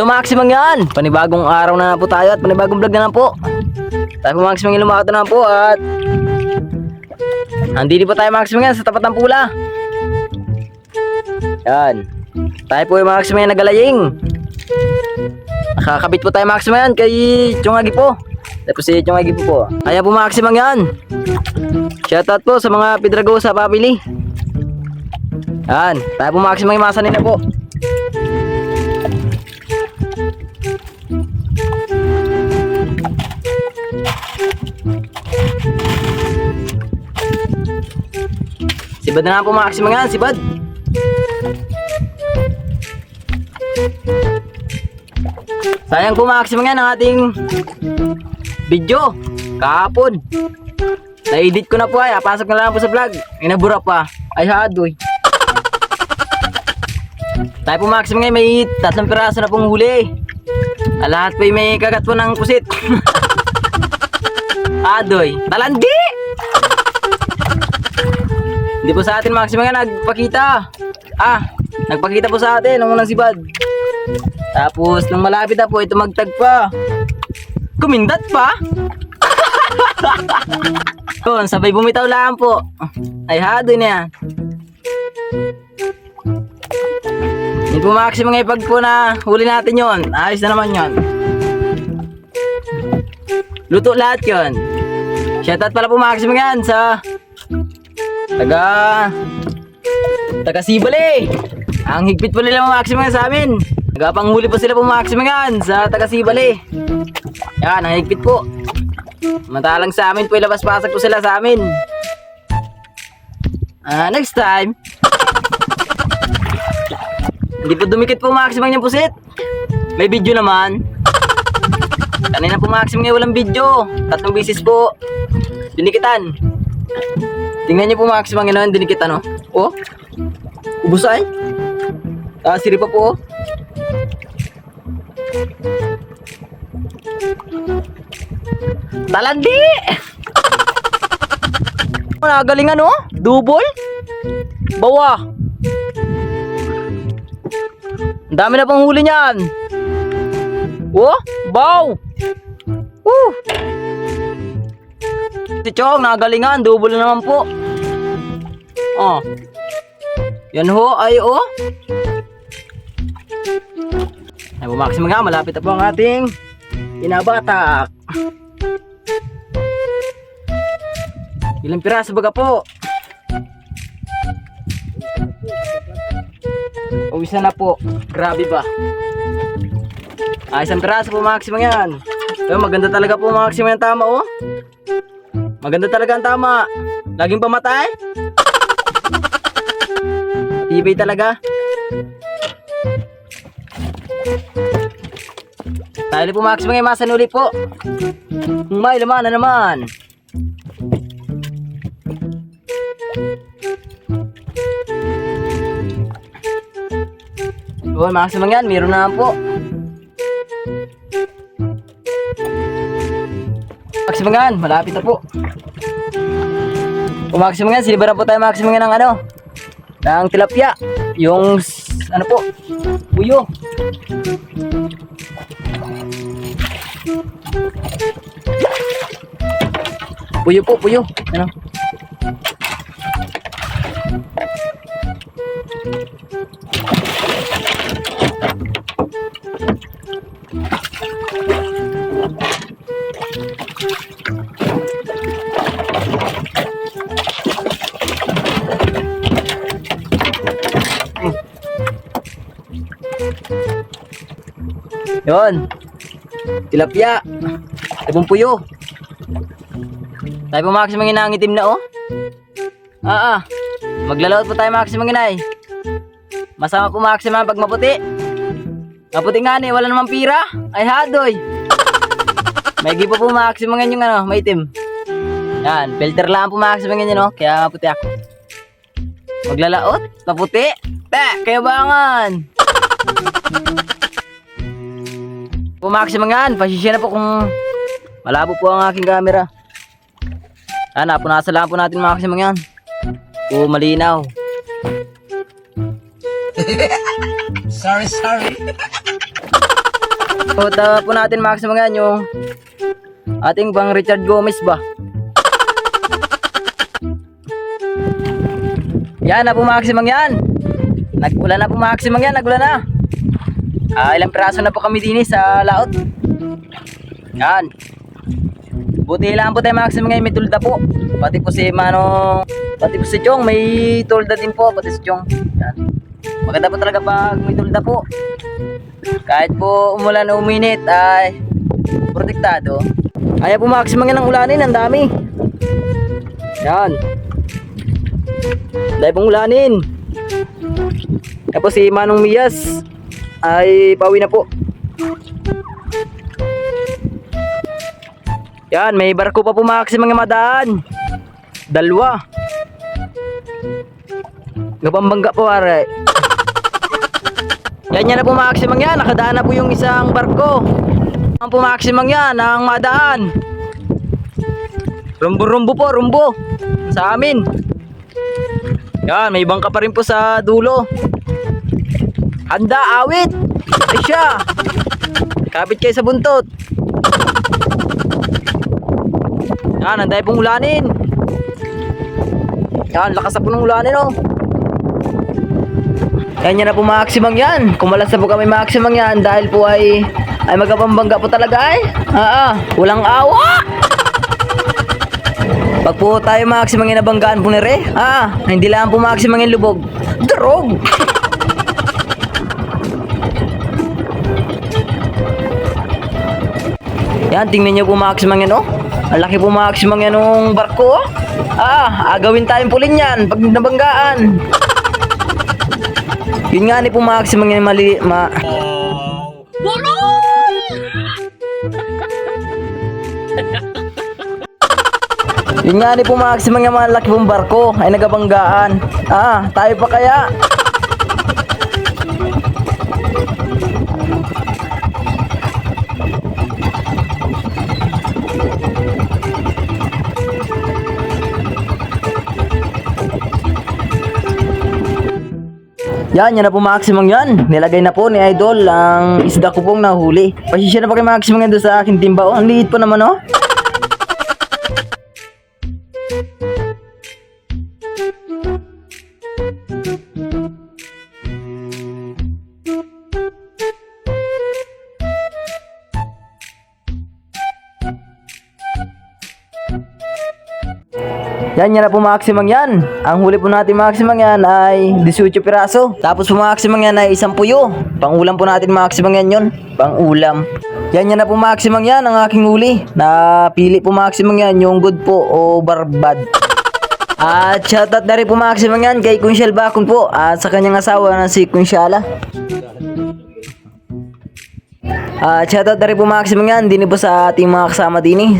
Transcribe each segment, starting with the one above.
So maximum yan. Panibagong araw na, na po tayo at panibagong vlog na lang po. Tayo po maximum yung lumakot na po at Andito po tayo maximum yan sa tapat ng pula. Yan. Tayo po yung maximum yan nagalaying. Nakakabit po tayo maximum yan kay Chungagi po. Tapos si Chungagi po po. Ayan po maximum yan. Shoutout po sa mga Pidragosa family. Yan. Tayo po maximum yung masanin na po. Si Bad na nga po maximum yan, si Bad. Sayang po maximum yan ang ating video. Kahapon. Na-edit ko na po ay, pasok na lang po sa vlog. May nabura pa. Ay hadoy. Tayo po maximum ngayon, may tatlong piraso na pong huli. Ah, Lahat po ay may kagat po ng pusit. Adoy. Talandi! Hindi po sa atin maximum nga nagpakita. Ah, nagpakita po sa atin nung unang sibad. Tapos nung malapit na po ito magtagpa. Kumindat pa. Yun, sabay bumitaw lang po. Ay hado na yan. Hindi po maximum nga pag po na huli natin yon. Ayos na naman yon. Luto lahat yon. Shoutout pala po maximum yan sa taga taga Sibali. Ang higpit po nila mga sa amin. Nagapanghuli po sila yan sa taga Sibali. Yan, ang higpit po. Matalang sa amin po ilabas pasok po sila sa amin. Ah, next time. Hindi po dumikit po maximum yung pusit. May video naman. Kanina po maximum ngayon walang video. Tatlong bisis po. Dinikitan. Tingnan niyo po maximum ngayon dinikitan oh. Oh. Ubus ay. Ah, siri pa po oh. Talandi! Nagalingan oh. Double. Bawa. Ang dami na pang huli niyan. Oh, bow. Woo. Si Chong, nagalingan. Double na naman po. Oh. Yan ho, ay oh. Ay, bumaksim nga. Malapit na po ang ating inabatak. Ilang piraso baga po? Uwis na na po. Grabe ba? Ah, isang piraso po maximum yan. Pero maganda talaga po maximum yung tama oh. Maganda talaga ang tama. Laging pamatay. Tibay talaga. Tayo po maximum yung masan uli po. May laman na naman. Yun, maximum yan. Meron na po. Maximum yan. Malapit na po. Kung maximum yan, silibaran po tayo maximum yan ng ano. Ng tilapia. Yung, ano po, buyo. Puyo po, puyo. Ano? Yon. Tilapia. Ibong puyo. Tayo po maximum inangitim na oh. Ah ah. Maglalaot po tayo maximum inay. Masama po maximum pag maputi. Maputi nga ni, wala namang pira. Ay hadoy. May gipo po maximum ngayon yung ano, maitim. Yan, filter lang po maximum ngayon oh. Kaya maputi ako. Maglalaot, maputi. Te, kaya bangan. Po maximum yan. Pasisya na po kung malabo po ang aking camera. Ah, napunasan lang po natin maximum yan. Po malinaw. Sorry, sorry. Punta po natin maximum yan yung ating bang Richard Gomez ba? Yan na po maximum yan. Nagula na po maximum yan, nagula na. Ah, ilang piraso na po kami din sa laot. Yan. Buti lang po tayo maximum ngayon, may tulda po. Pati po si Manong, pati po si Chong, may tulda din po, pati si Chong. Yan. Maganda po talaga pag may tulda po. Kahit po umulan o uminit ay protektado. Ayaw po maximum ng ulanin, ang dami. Yan. Dahil pong ulanin. Tapos si Manong Mias ay pauwi na po. Yan, may barko pa maximum mga madaan. Dalwa. Gabambangga po are. Yan yan na maximum yan. Nakadaan na po yung isang barko. Ang maximum yan ang madaan. Rumbo-rumbo po, rumbo. Sa amin. Yan, may bangka pa rin po sa dulo. Handa, awit. Ay siya. Kapit kayo sa buntot. Yan, anday pong ulanin. Yan, lakas na po ng ulanin oh. Yan yan na po maximum yan. Kumalas na po kami maximum yan dahil po ay ay magkapambangga po talaga ay. Ah, ah, walang awa. Pag po tayo maximum yung nabanggaan po ni Re, ah, hindi lang po maximum yung lubog. Drog! Yan, tingnan nyo po maximum yan, oh. Ang laki po maximum yan ng barko, oh. Ah, agawin tayong pulin yan pag nabanggaan. Yun nga ni po maximum yan mali, ma... Yun nga ni po maximum yung malaki pong barko ay nagabanggaan. Ah, tayo pa kaya? Yan, yan na po maximum yan. Nilagay na po ni Idol ang isda ko pong nahuli. Pasisya na po kay maximum yan doon sa aking timba. Oh, ang liit po naman oh. Yan, yan na po maximum yan. Ang huli po natin maximum yan ay 18 piraso. Tapos po maximum yan ay isang puyo. Pangulam po natin maximum yan yun. Pangulam. Yan, yan na po maximum yan ang aking huli. Napili po maximum yan yung good po o barbad. At shoutout na rin po maximum yan kay Kunsyal Bakun po at sa kanyang asawa na si Kunsyala. At shoutout na rin po maximum yan din po sa ating mga kasama din eh.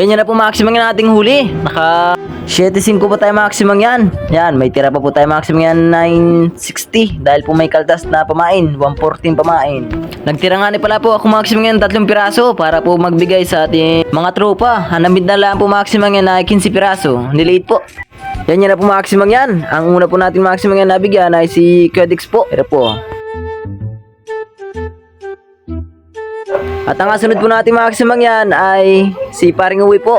Yan na po maximum yan ating huli. Naka 7.5 pa tayo maximum yan. Yan, may tira pa po tayo maximum yan 960 dahil po may kaltas na pamain, 114 pamain. Nagtira nga ni pala po ako maximum yan tatlong piraso para po magbigay sa ating mga tropa. Hanamid na lang po maximum yan na 15 piraso. Niliit po. Yan yan na po maximum yan. Ang una po natin maximum yan nabigyan ay si Codex po. Pero po. At ang kasunod po natin maximum yan ay si Paring Uwi po.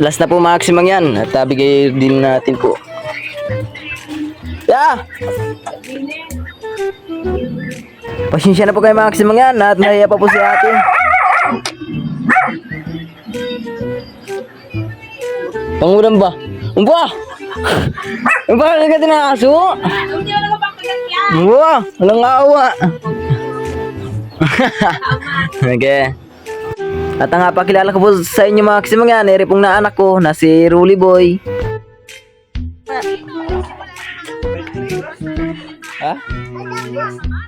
Last na po maximum yan at uh, bigay din natin po. Yeah! Pasensya na po kayo maximum yan at nahiya pa po si ate. Pangulam ba? Umba! Umba, ka din ang aso? Umba, walang awa. Okay. At ang pakilala ko po sa inyo mga kasimang yan, eri pong na anak ko na si Ruli Boy. Ha?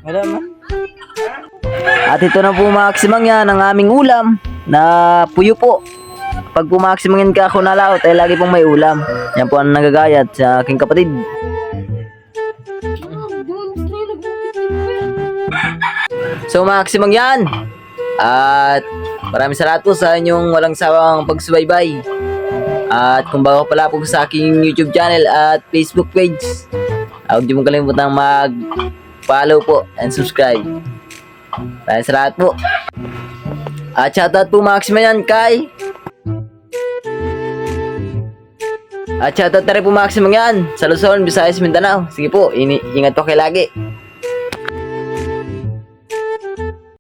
Wala man. At ito na po mga kasimang yan, ang aming ulam na puyo po. Pag pumaksimangin ka ako nalaot, ay lagi pong may ulam. Yan po ang nagagayat sa aking kapatid. So maximum yan. At Maraming salamat po sa inyong walang sawang pagsubaybay. At kung bago pala po sa aking YouTube channel at Facebook page, ah, huwag niyo pong kalimutang mag-follow po and subscribe. Maraming salamat po. At shoutout po Maxima yan kay At shoutout na rin po Maxima yan sa Luzon, Visayas, Mindanao. Sige po, ini ingat po kayo lagi.